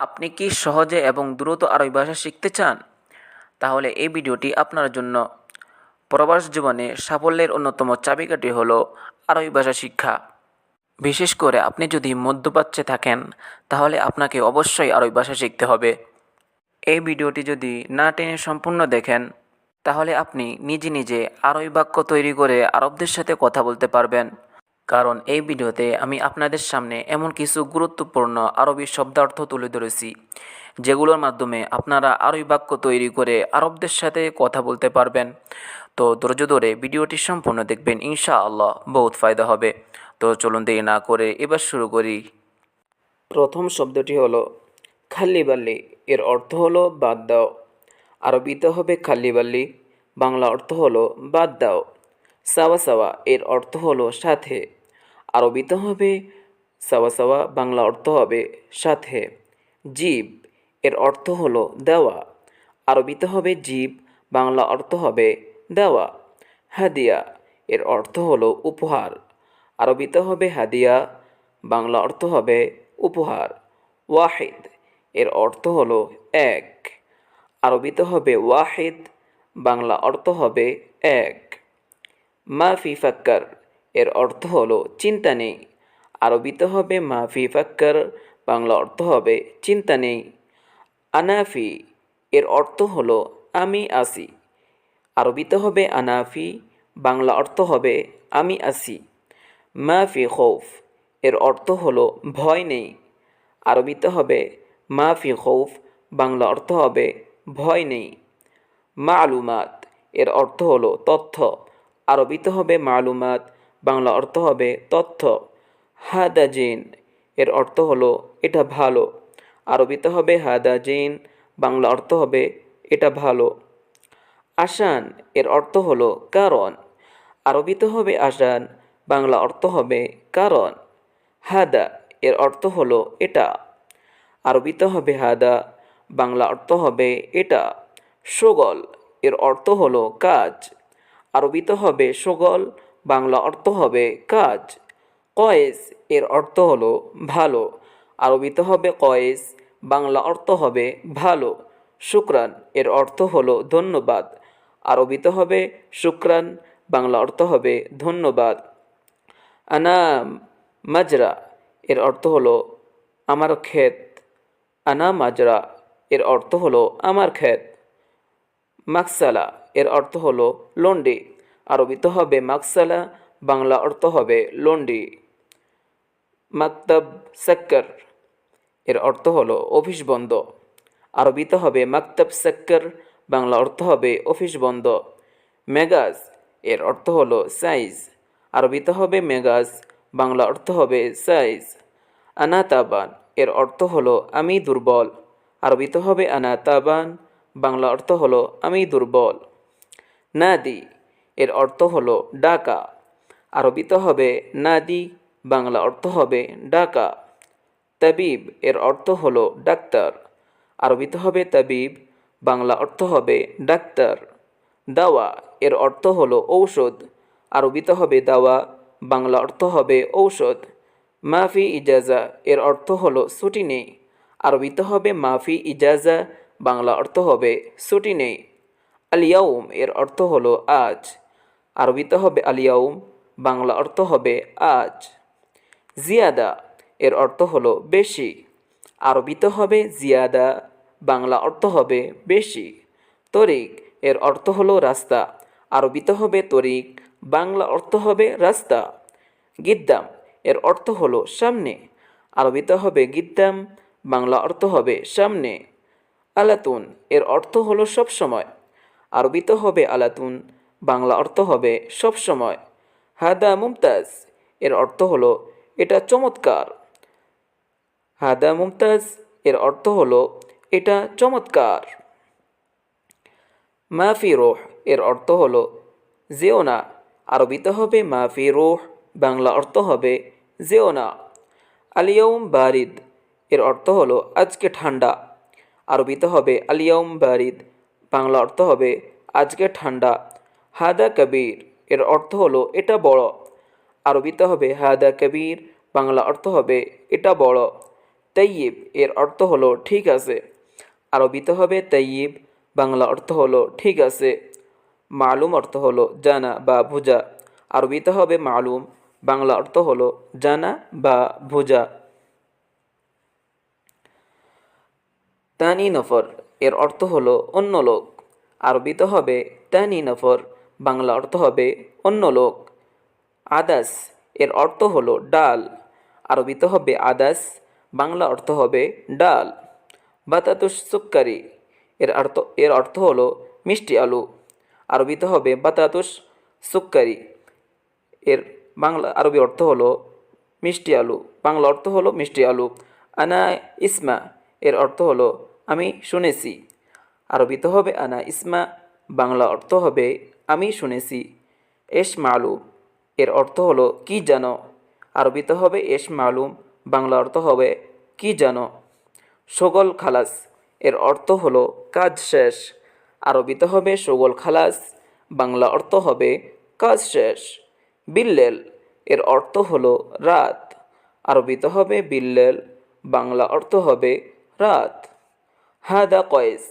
আপনি কি সহজে এবং দ্রুত আরবি ভাষা শিখতে চান? তাহলে এই ভিডিওটি আপনার জন্য। প্রবাস জীবনে সাফল্যের অন্যতম চাবিকাঠি হলো আরবি ভাষা শিক্ষা। বিশেষ করে আপনি যদি মধ্যপ্রাচ্যে থাকেন, তাহলে আপনাকে অবশ্যই আরবি ভাষা শিখতে হবে। এই ভিডিওটি যদি না টেনে সম্পূর্ণ দেখেন, তাহলে আপনি নিজে নিজে আরবি বাক্য তৈরি করে আরবদের সাথে কথা বলতে পারবেন। কারণ এই ভিডিওতে আমি আপনাদের সামনে এমন কিছু গুরুত্বপূর্ণ আরবি শব্দার্থ তুলে ধরেছি, যেগুলোর মাধ্যমে আপনারা আরবি বাক্য তৈরি করে আরবদের সাথে কথা বলতে পারবেন। তো ধৈর্য ধরে ভিডিওটি সম্পূর্ণ দেখবেন ইনশা আল্লাহ বহুত ফায়দা হবে। তো চলুন দেরি না করে এবার শুরু করি। প্রথম শব্দটি হলো খাল্লি বাল্লি, এর অর্থ হলো বাদ দাও। আরবিতে হবে খাল্লি বাল্লি, বাংলা অর্থ হলো বাদ দাও। সাওয়া সাওয়া, এর অর্থ হলো সাথে। আরবিতে হবে। সাওয়া সাওয়া বাংলা অর্থ হবে সাথে। জীব এর অর্থ হলো দেওয়া। আরবিতে হবে জীব, বাংলা অর্থ হবে দেওয়া। হাদিয়া এর অর্থ হলো উপহার। আরবিতে হবে হাদিয়া, বাংলা অর্থ হবে উপহার। ওয়াহিদ এর অর্থ হলো এক। আরবিতে হবে ওয়াহিদ, বাংলা অর্থ হবে এক। মাফি ফাক্কার এর অর্থ হলো, চিন্তা নেই। আরবিতে হবে মাফি ফাক্কার। বাংলা অর্থ হবে, চিন্তা নেই। আনাফি এর অর্থ হলো, আমি আসি। আরবিতে হবে আনাফি বাংলা অর্থ হবে, আমি আসি। মাফি খৌফ। এর অর্থ হলো, ভয় নেই। আরবিতে হবে মাফি খৌফ। বাংলা অর্থ হবে, ভয় নেই। মালুমাত। এর অর্থ হলো, তথ্য। আরবিতে হবে, মালুমাত। বাংলা অর্থ হবে তথ্য। হাদা জিন, এর অর্থ হলো, এটা ভালো। আরবিতে হবে হাদা জিন, বাংলা অর্থ হবে, এটা ভালো। আসান এর অর্থ হলো, কারণ। আরবিতে হবে আসান বাংলা অর্থ হবে, কারণ। হাদা, এর অর্থ হলো, এটা। আরবিতে হবে হাদা, বাংলা অর্থ হবে, এটা। সগল, এর অর্থ হলো, কাজ। আরবিতে হবে সগল বাংলা অর্থ হবে কাজ। কয়েস এর অর্থ হলো ভালো। আরবিতে হবে কয়েস, বাংলা অর্থ হবে ভালো। শুক্রান এর অর্থ হলো ধন্যবাদ। আরবিতে হবে শুক্রান, বাংলা অর্থ হবে ধন্যবাদ। আনা মাজরা এর অর্থ হলো আমার ক্ষেত। আনা মাজরা এর অর্থ হলো আমার ক্ষেত। মাকসালা এর অর্থ হলো লন্ডি। আরবিতে হবে, মাকসালা বাংলা অর্থ হবে লন্ডি। মাকতাব সাক্কর, এর অর্থ হলো অফিস বন্ধ। আরবিতে হবে, মাকতাব সাক্কর বাংলা অর্থ হবে অফিস বন্ধ। মেগাজ, এর অর্থ হলো সাইজ। আরবিতে হবে, মেগাজ বাংলা অর্থ হবে সাইজ। আনাতাবান, এর অর্থ হলো আমি দুর্বল। আরবিতে হবে, আনাতাবান বাংলা অর্থ হলো আমি দুর্বল। নাদি এর অর্থ হলো ডাকা। আরবিতে হবে নাদি, বাংলা অর্থ হবে ডাকা। তাবিব এর অর্থ হলো ডাক্তার। আরবিতে হবে তাবিব, বাংলা অর্থ হবে ডাক্তার। দাওয়া এর অর্থ হলো ঔষধ। আরবিতে হবে দাওয়া, বাংলা অর্থ হবে ঔষধ। মাফি ইজাজা এর অর্থ হলো ছুটি নেই আরবিতে হবে মাফি ইজাজা, বাংলা অর্থ হবে ছুটি নেই আলিয়াউম এর অর্থ হলো আজ। আরবিতে হবে আলিয়াউম বাংলা অর্থ হবে আজ। জিয়াদা, এর অর্থ হলো বেশি। আরবিতে হবে জিয়াদা, বাংলা অর্থ হবে বেশি। তরিক, এর অর্থ হলো রাস্তা। আরবিতে হবে তরিক, বাংলা অর্থ হবে রাস্তা। গিদ্দাম, এর অর্থ হলো সামনে। আরবিতে হবে গিদ্দাম, বাংলা অর্থ হবে সামনে। আলাতুন, এর অর্থ হলো সব সময় আরবিতে হবে আলাতুন বাংলা অর্থ হবে সব সময়। হাদা মুমতাজ, এর অর্থ হলো, এটা চমৎকার। হাদা মুমতাজ, এর অর্থ হলো, এটা চমৎকার। মাফি রোহ, এর অর্থ হলো, যেও না। আরবিতে হবে মাফি রোহ, বাংলা অর্থ হবে, যেও না। আলিয়ম বারিদ, এর অর্থ হলো, আজকে ঠান্ডা। আরবিতে হবে আলিয়ম বারিদ, বাংলা অর্থ হবে, আজকে ঠান্ডা। হাদা কবির। এর অর্থ হলো, এটা বড়। আরবিতে হবে, হাদা কবির। বাংলা অর্থ হবে, এটা বড়। তৈয়ব এর অর্থ হলো, ঠিক আছে। আরবিতে হবে তৈয়ব বাংলা অর্থ হলো, ঠিক আছে। মালুম অর্থ হলো, জানা বা ভুজা। আরবিতে হবে, মালুম। বাংলা অর্থ হলো, জানা বা ভুজা। তানি নফর, এর অর্থ হলো, অন্য লোক। আরবিতে হবে, তানি নফর। বাংলা অর্থ হবে অন্য লোক। আদাস এর অর্থ হলো ডাল। আরবিতে হবে আদাস, বাংলা অর্থ হবে ডাল। বাতাতুস সুক্কারি এর অর্থ এর অর্থ হলো মিষ্টি আলু। আরবিতে হবে বাতাতুস সুক্কারি এর বাংলা, আরবি অর্থ হলো মিষ্টি আলু। বাংলা অর্থ হলো মিষ্টি আলু। আনা ইসমা এর অর্থ হলো আমি শুনেছি। আরবিতে হবে আনা ইসমা, বাংলা অর্থ হবে আমি শুনেছি, এস মালুম। এর অর্থ হলো, কি জানো? আরবিতে হবে, এস মালুম বাংলা অর্থ হবে, কি জানো? সগল খালাস। এর অর্থ হলো, কাজ শেষ আরবিতে হবে, সগল খালাস বাংলা অর্থ হবে, কাজ শেষ বিল্লেল এর অর্থ হলো, রাত আরবিতে হবে, বিল্লেল বাংলা অর্থ হবে, রাত হাদা কয়েস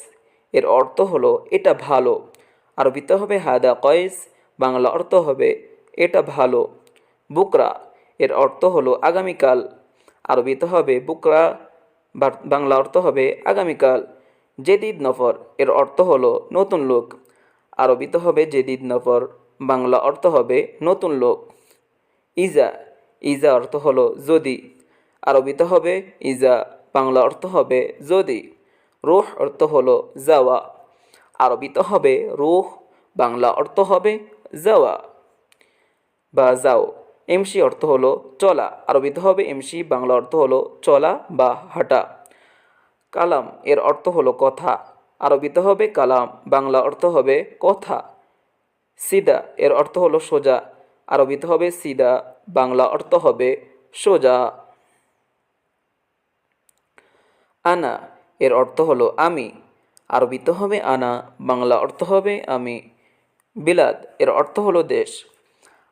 এর অর্থ হলো, এটা ভালো আরবিতে হবে, হাদা কয়েস বাংলা অর্থ হবে, এটা ভালো। বুকরা, এর অর্থ হলো আগামীকাল। আরবিতে হবে, বুকরা বাংলা অর্থ হবে আগামীকাল। জেদিদ নফর, এর অর্থ হলো নতুন লোক। আরবিতে হবে, জেদিদ নফর, বাংলা অর্থ হবে নতুন লোক। ইজা ইজা অর্থ হলো যদি। আরবিতে হবে, ইজা, বাংলা অর্থ হবে যদি। রুহ অর্থ হলো যাওয়া। আরবিতে হবে, রুহ, বাংলা অর্থ হবে যাওয়া। বা যাও, এমসি অর্থ হলো চলা আরবিতে হবে এমসি, বাংলা অর্থ হলো চলা বা হাঁটা। কালাম, এর অর্থ হলো কথা আরবিতে হবে কালাম, বাংলা অর্থ হবে কথা। সিদা, এর অর্থ হলো সোজা আরবিতে হবে সিদা, বাংলা অর্থ হবে সোজা। আনা, এর অর্থ হলো আমি আরবিতে হবে আনা, বাংলা অর্থ হবে আমি। বিলাদ, এর অর্থ হলো দেশ।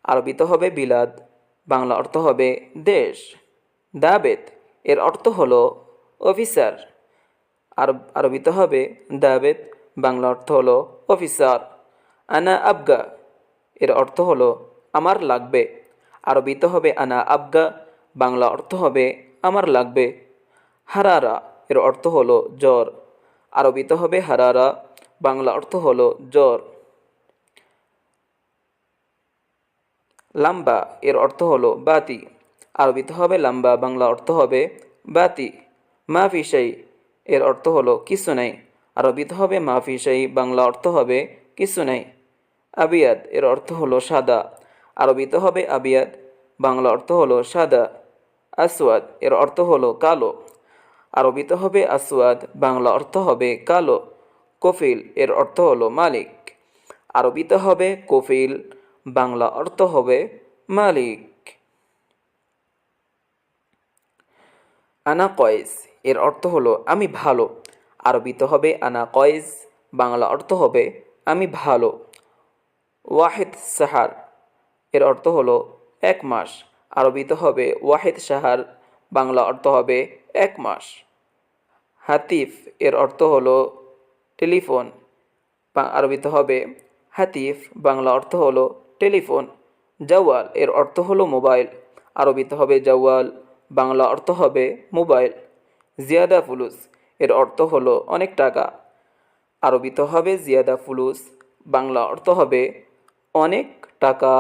আরবিতে হবে বিলাদ, বাংলা অর্থ হবে দেশ। দাবেদ, এর অর্থ হলো অফিসার। আর আরবিতে হবে দাবেদ, বাংলা অর্থ হলো অফিসার। আনা আবগা, এর অর্থ হলো আমার লাগবে। আরবিতে হবে আনা আবগা, বাংলা অর্থ হবে আমার লাগবে। হারারা, এর অর্থ হলো জ্বর। আরবিতে হবে, হারারা। বাংলা অর্থ হলো জ্বর। লাম্বা, এর অর্থ হলো বাতি। আরবিতে হবে লাম্বা, বাংলা অর্থ হবে বাতি। মাফি সেই এর অর্থ হলো কিছু নাই। আরবিতে হবে মাফি সেই বাংলা অর্থ হবে কিছু নাই। আবিয়াদ এর অর্থ হলো সাদা। আরবিতে হবে আবিয়াদ বাংলা অর্থ হলো সাদা। আসওয়াদ, এর অর্থ হলো কালো। আরবিতে হবে আসওয়াদ, বাংলা অর্থ হবে কালো, কফিল, এর অর্থ হলো মালিক। আরবিতে হবে কফিল, বাংলা অর্থ হবে মালিক। আনা কয়েস, এর অর্থ হলো আমি ভালো। আরবিতে হবে আনা কয়েস, বাংলা অর্থ হবে আমি ভালো। ওয়াহেদ সাহার, এর অর্থ হলো এক মাস। আরবিতে হবে ওয়াহেদ সাহার, বাংলা অর্থ হবে এক মাস। হাতিফ এর অর্থ হলো টেলিফোন আরবিতে হবে হাতিফ, বাংলা অর্থ হলো টেলিফোন। জাওয়াল এর অর্থ হলো মোবাইল, আরবিতে হবে জাওয়াল, বাংলা অর্থ হবে মোবাইল। জিয়াদা ফুলুস এর অর্থ হলো অনেক টাকা, আরবিতে হবে জিয়াদা ফুলুস, বাংলা অর্থ হবে অনেক টাকা।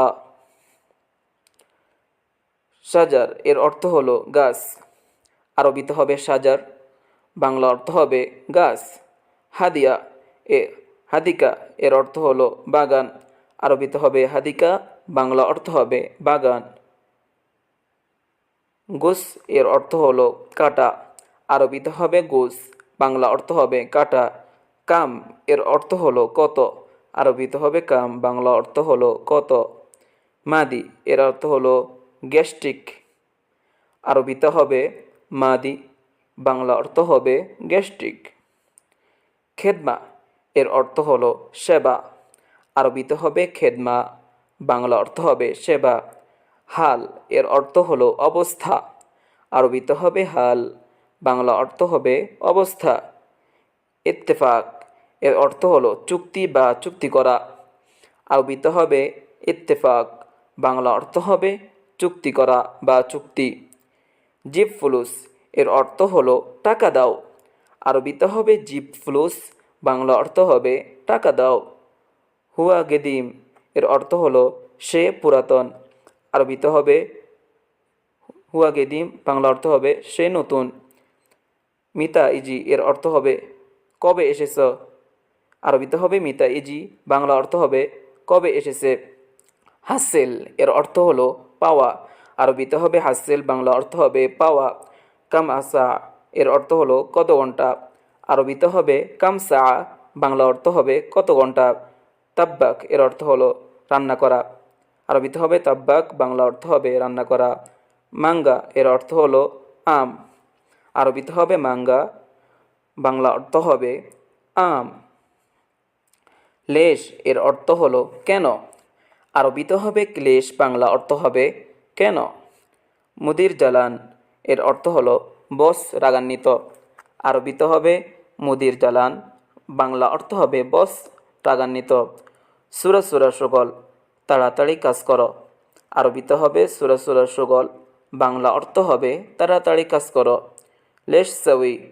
সাজার এর অর্থ হলো গাছ, আরবিতে হবে সাজার বাংলা অর্থ হবে গাছ। হাদিয়া এ, হাদিকা এর অর্থ হলো বাগান। আরবিতে হবে হাদিকা, বাংলা অর্থ হবে বাগান। গোস এর অর্থ হলো কাটা। আরবিতে হবে গোস, বাংলা অর্থ হবে কাটা। কাম এর অর্থ হলো কত। আরবিতে হবে কাম, বাংলা অর্থ হলো কত। মাদি এর অর্থ হলো গ্যাস্ট্রিক। আরবিতে হবে মাদি বাংলা অর্থ হবে গ্যাস্ট্রিক। খেদমা, এর অর্থ হল সেবা। আরবিতে হবে খেদমা, বাংলা অর্থ হবে সেবা। হাল, এর অর্থ হল অবস্থা। আরবিতে হবে হাল, বাংলা অর্থ হবে অবস্থা। ইত্তেফাক, এর অর্থ হলো চুক্তি বা চুক্তি করা। আরবিতে হবে ইত্তেফাক, বাংলা অর্থ হবে চুক্তি করা বা চুক্তি। জিপ ফুলুস এর অর্থ হলো টাকা দাও। আরবিতে হবে জিপ ফুলুস, বাংলা অর্থ হবে টাকা দাও। হুয়া গেদিম, এর অর্থ হলো সে পুরাতন। আরবিতে হবে হুয়া গেদিম, বাংলা অর্থ হবে সে নতুন। মিতা ইজি, এর অর্থ হবে কবে এসেছ? আরবিতে হবে মিতা ইজি, বাংলা অর্থ হবে কবে এসেছে? হাসেল, এর অর্থ হলো পাওয়া। আরবিতে হবে হাসেল, বাংলা অর্থ হবে পাওয়া। কাম আসা, এর অর্থ হলো কত ঘণ্টা। আরবিতে হবে, কাম সা, বাংলা অর্থ হবে কত ঘণ্টা। তাব্বাক, এর অর্থ হলো রান্না করা। আরবিতে হবে, তাব্বাক, বাংলা অর্থ হবে রান্না করা। মাঙ্গা, এর অর্থ হলো আম। আরবিতে হবে, মাঙ্গা, বাংলা অর্থ হবে আম। লেশ, এর অর্থ হলো কেন? আরবিতে হবে ক্লেশ বাংলা অর্থ হবে কেন? মুদির জালান এর অর্থ হলো, বস রাগান্বিত। আরবিতে হবে, মুদির জালান বাংলা অর্থ হবে, বস রাগান্বিত। সুরা সুরা সুগল, তাড়াতাড়ি কাজ করো। আরবিতে হবে, সুরা সুরা সুগল। বাংলা অর্থ হবে, তাড়াতাড়ি কাজ করো। লেশ সাউই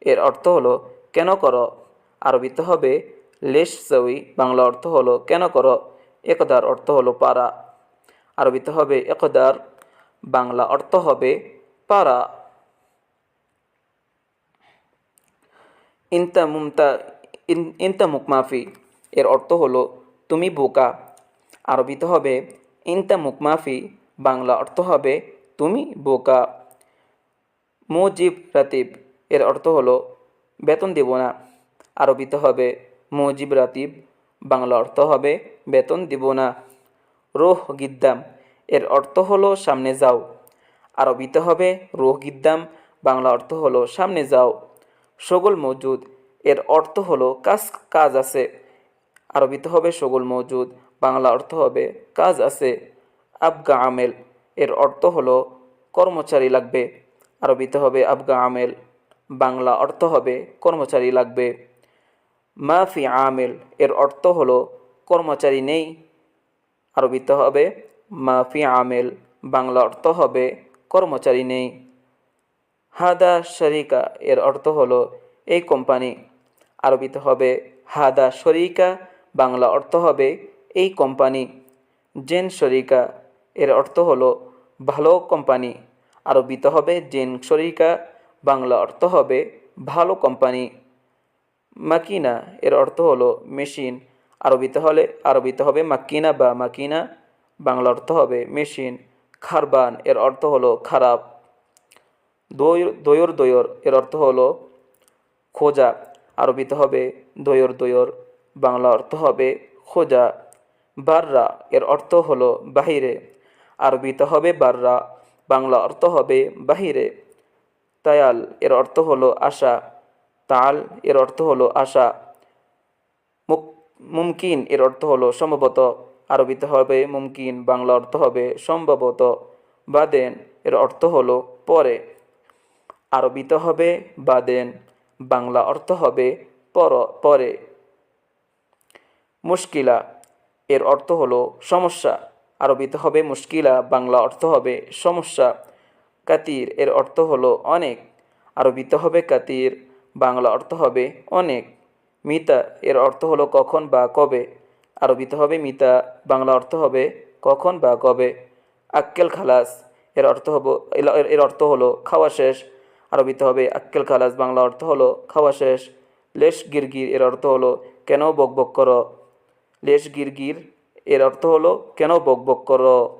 এর অর্থ হলো, কেন করো? আরবিতে হবে, লেশ সাউই বাংলা অর্থ হলো, কেন করো? একদার অর্থ হলো, পারা। আরবিতে হবে একদার বাংলা অর্থ হবে পারা ইনতা মুমতা, ইন- ইনতা মুকমাফি, এর অর্থ হলো, তুমি বোকা। আরবিতে হবে, ইনতা মুকমাফি। বাংলা অর্থ হবে, তুমি বোকা। মুজিব রাতিব, এর অর্থ হলো, বেতন দেব না। আরবিতে হবে, মুজিব রাতিব। বাংলা অর্থ হবে, বেতন দিব না। রোহ গিদ্দাম, এর অর্থ হলো, সামনে যাও। আরবিতে হবে, রোহ গিদ্দাম, বাংলা অর্থ হলো সামনে যাও। সগল মজুদ এর অর্থ হলো কাজ কাজ আছে। আরবিতে হবে সগল মজুদ বাংলা অর্থ হবে কাজ আছে। আবগা আমেল, এর অর্থ হলো কর্মচারী লাগবে। আরবিতে হবে আবগা আমেল, বাংলা অর্থ হবে কর্মচারী লাগবে। মাফি আমেল, এর অর্থ হলো কর্মচারী নেই। আরবিতে হবে মাফি আমেল, বাংলা অর্থ হবে কর্মচারী নেই। হাদা শরিকা এর অর্থ হলো, এই কোম্পানি আরবিতে হবে। হাদা শরিকা, বাংলা অর্থ হবে, এই কোম্পানি। জেন শরিকা এর অর্থ হলো, ভালো কোম্পানি আরবিতে হবে। জেন শরিকা, বাংলা অর্থ হবে, ভালো কোম্পানি। মাকিনা এর অর্থ হলো, মেশিন আরবিতে হলে আরবিতে হবে মাকিনা বা মাকিনা। বাংলা অর্থ হবে, মেশিন। খারবান, এর অর্থ হলো খারাপ। দৈর দৈর এর অর্থ হলো খোঁজা। আরবিতে হবে দৈর দৈর বাংলা অর্থ হবে খোঁজা। বাররা, এর অর্থ হলো বাহিরে। আরবিতে হবে বাররা, বাংলা অর্থ হবে বাহিরে। তায়াল, এর অর্থ হলো আশা। তাল, এর অর্থ হলো আশা। মুক, মুমকিন, এর অর্থ হলো সম্ভবত আরবিতে হবে, মুমকিন বাংলা অর্থ হবে সম্ভবত বাদেন। এর অর্থ হলো পরে। আরবিতে হবে বাদেন, বাংলা অর্থ হবে পর, পরে। মুশকিলা, এর অর্থ হলো সমস্যা। আরবিতে হবে মুশকিলা, বাংলা অর্থ হবে সমস্যা। কাতির, এর অর্থ হলো অনেক। আরবিতে হবে কাতির, বাংলা অর্থ হবে অনেক। মিতা, এর অর্থ হলো কখন বা কবে। আরবিতে হবে মিতা, বাংলা অর্থ হবে কখন বা কবে? আক্কেল খালাস, এর অর্থ হব এর- অর্থ হলো খাওয়া শেষ। আরবিতে হবে আক্কেল খালাস, বাংলা অর্থ হলো খাওয়া শেষ। লেশ গিরগির, এর অর্থ হলো কেন বকবক কর? লেশ গিরগির, এর অর্থ হলো কেন বকবক করো?